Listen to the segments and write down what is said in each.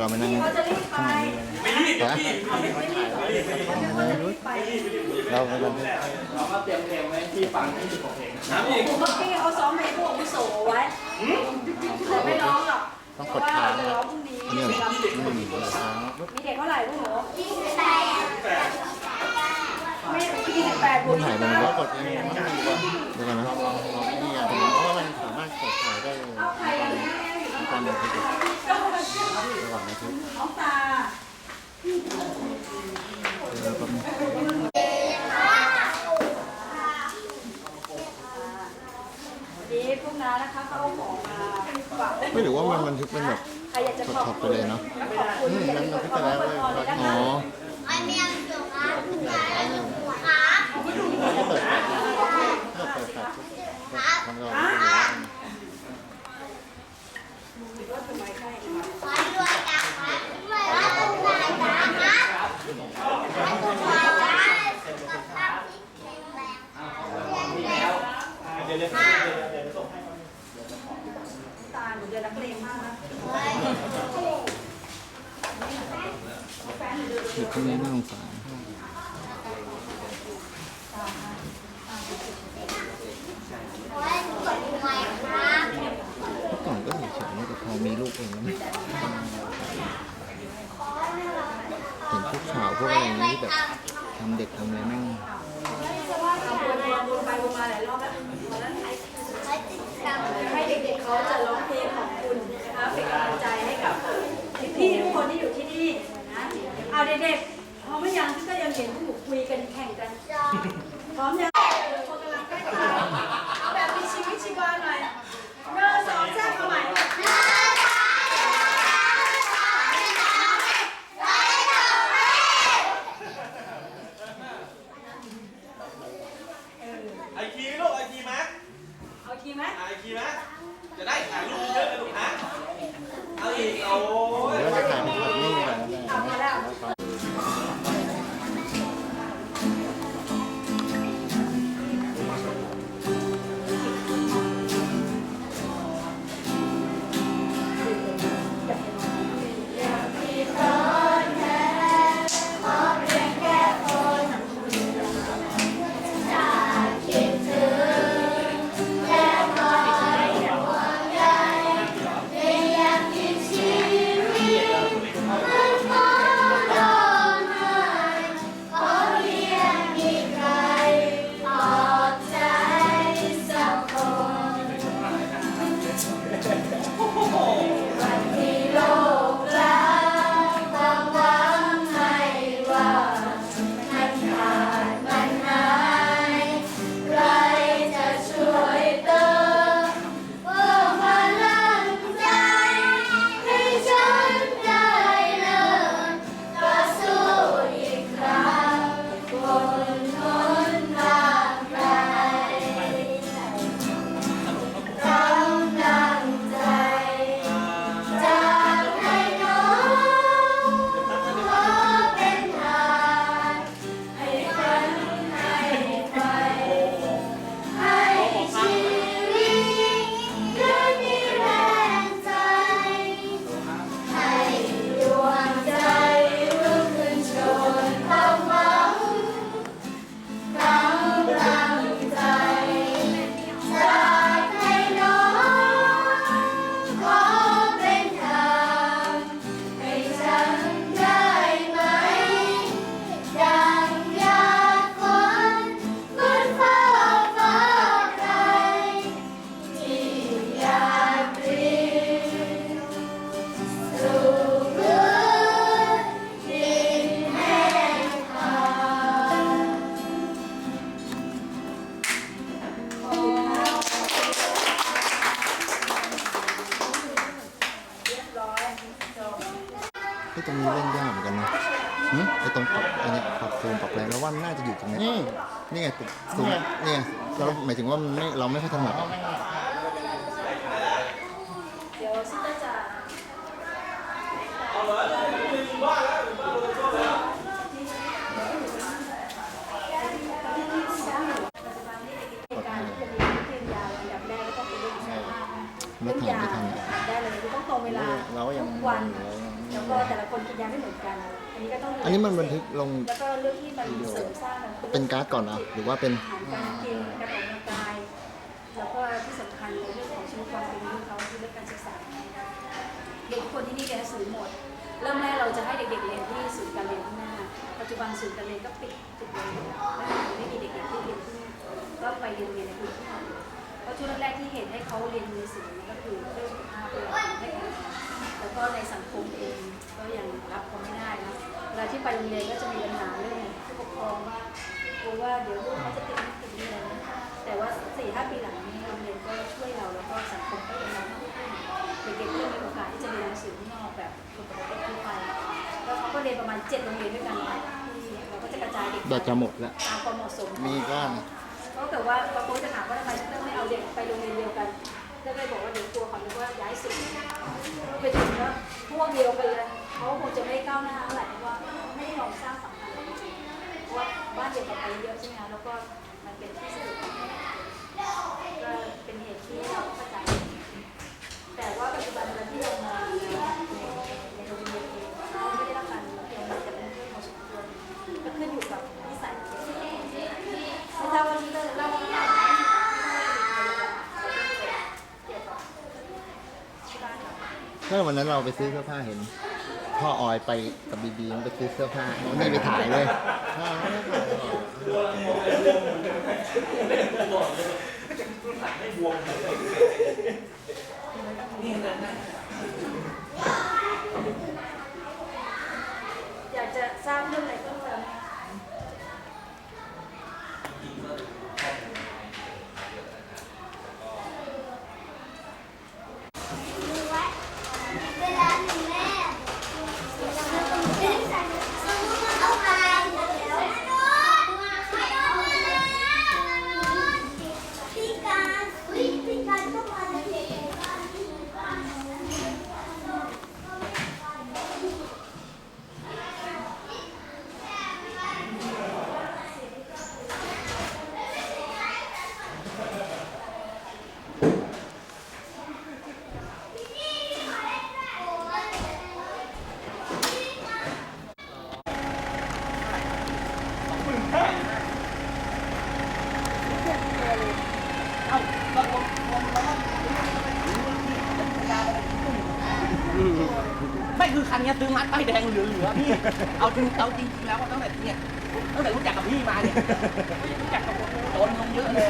เรามานั่งเขาจะรีบไปฮะไม่รีบไม่รีบเขาจะรีบไปเราไปกันเราก็เตรียมเพลงไว้ที่ฟังที่สิบกว่าเพลงนะพี่เมื่อกี้เขาซ้อมเพลงพวกอาวุโสไว้แต่ไม่ร้องหรอกต้องเพกราะดว่าค้างจะนะร้องพรุ่งนี้เนี่ยเหรออืมค้างมีเด็กเท่าไหร่พวกหนูไม่ยี่สิบแปดบวมักนยี่ถ่ายสิบมันเก้าก็กดเองมันดีกว่าเดี๋ยวก่อนนะลองลองไอ้นี่อะเพราะว่ามันสามารถกดถ่ายได้เลยเอาใครกันแน่อยู่ตามบันทึกระหว่างบันทึก น้องตาเดี๋ยวแป๊บนึงดีพวกน้านะคะเขาเอาของมาฝากไม่หรือว่ามันบันทึกเป็นแบบใครอยากจะขอบช็อตๆไปคุณเลยเนาะ ขอบคุณอืมอยากมันจะบันทึกขไปอบแล้วคุณเลยเลยนะอ๋คะอไอเมียมจุกอะไอเมียมจุกอะ ถ้าเปิดแฟลชถ้าเปิดแฟลชมันก็ ขอรวยจังครับรวยแล้วรวยจังครับรวยจังสุขภาพที่แข็งแรงแข็งแรง ค่ะตาหนูจะนักเลงมากนะเด็กคนนี้น่าสงสารขอให้ทุกคนรวยครับเมื่อก่อนก็เฉยๆนแต่พอมีลูกเองแล้วมันเห็นพวกข่าวพวกอะไรอย่างนี้แบบทำเด็กทำอะไรแม่งวนไปวนมาหลายรอบแล้ว ไอ้ตรงนี้เล่นยากเหมือนกันนะหึไอ้ตรงปรับอันนี้ปรับซูมปรับอะไรแล้วว่ามันน่าจะอยู่ตรงนี้นี่ไงปุ๊บซูมนี่ไงเราหมายถึงว่ามันไม่เราไม่ค่อยถนัดอะเดี๋ยวซิสเตอร์จะเอาเหรอลืมบ้านแล้วลืมบ้านลืมบ้านแล้วปัจจุบันนี้เด็กๆการที่จะมีวิทยาอันดับแรกก็ต้องเป็นเรื่องสุขภาพนะไม่ทันไม่ทัน ได้เลยคือต้องตรงเวลาเราก็ยังทุกวันเรายังแล้ว ก็แต่ละคนกินยาไม่เหมือนกัน อันนี้ก็ต้องดูอันนี้มันบันทึกลง แล้วก็เรื่องที่มันเสริมสร้างมันเป็นการ์ดก่อนเหรอหรือว่าเป็น อาหารการกินการออกกำลังกาย แล้วก็ที่สำคัญในเรื่องของชีวิตความเป็นอยู่เขาคือเรื่องการศึกษา เด็กทุกคนที่นี่เรียนหนังสือหมด เริ่มแรกเราจะให้เด็กๆเรียนที่ศูนย์การเรียนข้างหน้า ปัจจุบันศูนย์การเรียนก็ปิดปิดเลยไม่มีไม่มีเด็กๆที่เรียนที่นี่ก็ไปเรียนเรียนในพื้นที่ เพราะช่วงแรกที่เห็นให้เขาเรียนในศูนย์ก็คือเรื่องสุขภาพด้วยให้แข็งแรงแล้วก็ในสังคมเองก็ยังรับเขาไม่ได้นะเวลาที่ไปโรงเรียนก็จะมีปัญหาเรื่องผู้ปกครองว่ากลัวว่าเดี๋ยวลูกเขาจะติดนั่นติดนี่อะไรนะแต่ว่าสี่ห้าปีหลังนี้โรงเรียนก็ช่วยเราแล้วก็สังคมก็ยังรับมากขึ้นเด็กๆก็มีโอกาสที่จะเรียนหนังสือนอกแบบคนปกติทั่วไปแล้วเขาก็เรียนประมาณเจ็ดโรงเรียนด้วยกันเราก็จะกระจายเด็กตจะหมดแล้วตามความเหมาะสมมีก้อน ก็เกิดว่าบางคนจะถามว่าทำไมเลือไม่เอาเด็กไปโรงเรียนเดียวกันเลือกเลยบอกว่าเดี๋ยวกลัวเขาคิดว่าย้ายศูนย์ไปถึงแล้วพวกเดียวกันเลยเขาคงจะไม่ก้าวหน้าเท่าไรเพราะว่าไม่ได้ลองสร้างสัมพันธ์เพราะว่าบ้านเด็กเราไปเยอะใช่ไหมแล้วก็มันเป็นที่สะดก็เป็นเหตุที่เราเข้าใจแต่ว่าปัจจุบันเวลาที่เรามองในในโรงเรียนเองเขาไม่ได้รับการเรียนรู้แต่เป็นเรื่องของสมควรก็ขึ้นอยู่กับนิสัยไม่ทราบว่าที่เล่าเล่าว่าเกี่ยวกับที่บ้าน เราเมื่อวันนั้นเราไปซื้อเสื้อผ้าเห็น พ่อออยไปกับบีบีไปซื้อเสื้อผ้าวันนี้ไปถ่ายเลยพ่อไม่ได้ถ่ายอยากจะทราบเรื่องอะไรเพิ่มเติมไหมคะ เวลาหนึ่งแม่เอาไปแล้วพี่การพี่การต้องมาเลย ไม่ คือคันเนี้ยซื้อมัดป้ายแดงเหลือๆพี่ เอาจริงเอาจริงๆแล้วตั้งแต่เนี่ยตั้งแต่รู้จักกับพี่มาเนี่ยรู้จักกับผมโดนลงเยอะเลย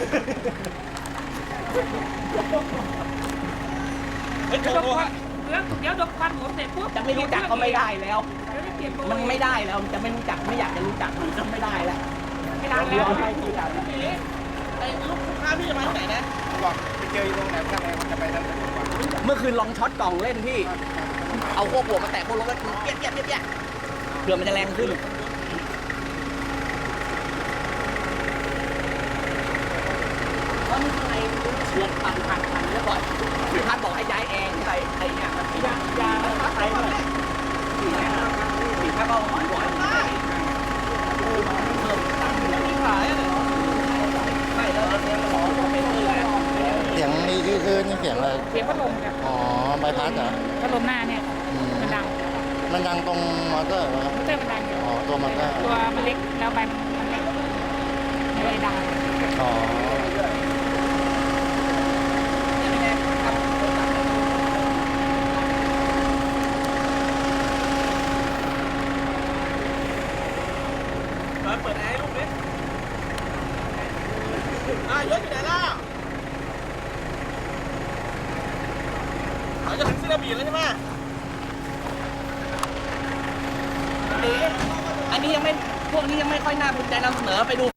เฮ้ยเดี๋ยวโทดรกคฮะวันเดี๋ยวดกควันหัวเสร็จปุ๊บจะไม่รู้จักก็ไม่ได้แล้ว เดี๋ยวได้เปลี่ยนโปรมันไม่ได้แล้วจะไม่รู้จักไม่อยากจะรู้จักมันก็ไม่ได้แล้วไม่ได้แล้วไม่รู้จักไอ้ลูกค้าพี่จะมาที่ไหนนะบอกไปเจออยู่ตรงไหนข้างในมันจะไปทางไหนก่อนเมื่อคืนลองช็อตกล่องเล่นพี่ เอาพวกหัวมาแตะพวกรถแล้วเปี้ยเปี้ยเปี้ยเปี้ยเผื่อมันจะแรงขึ้นเพราะมีข้างในเชือปันปั่นปั่นเรียบร้อยพี่พัดบอกให้ย้ายแอร์ใส่ไอ้เนี่ยมันยายาแล้วพัดใส่มดเลยสี่แม่สี่พัดก็หอยหวานได้เพิ่มตังค์แล้วมีขายเลยไม่แล้วเนี่ยมันหลอกว่าเป็นเรื่องเสียงมีอื้อนี่เสียงอะไรเสียงพัดลมครับอ๋อใบพัดเหรอพัดลมหน้าเนี่ย มันดังตรงมอเตอร์เหรอครับมอเตอร์มันดังอยู่อ๋อตัวมอเตอร์ ตัวมันเล็กแล้วใบมันเล็กมันเลยดังอ๋อเปิดแอร์ให้ลูกดิอะยศอยู่ไหนล่ะเราจะถึงซิลาบีแล้วใช่ไหมอัน นี้ อันนี้ยังไม่พวกนี้ยังไม่ค่อยน่าภูมิใจนำเสนอไปดู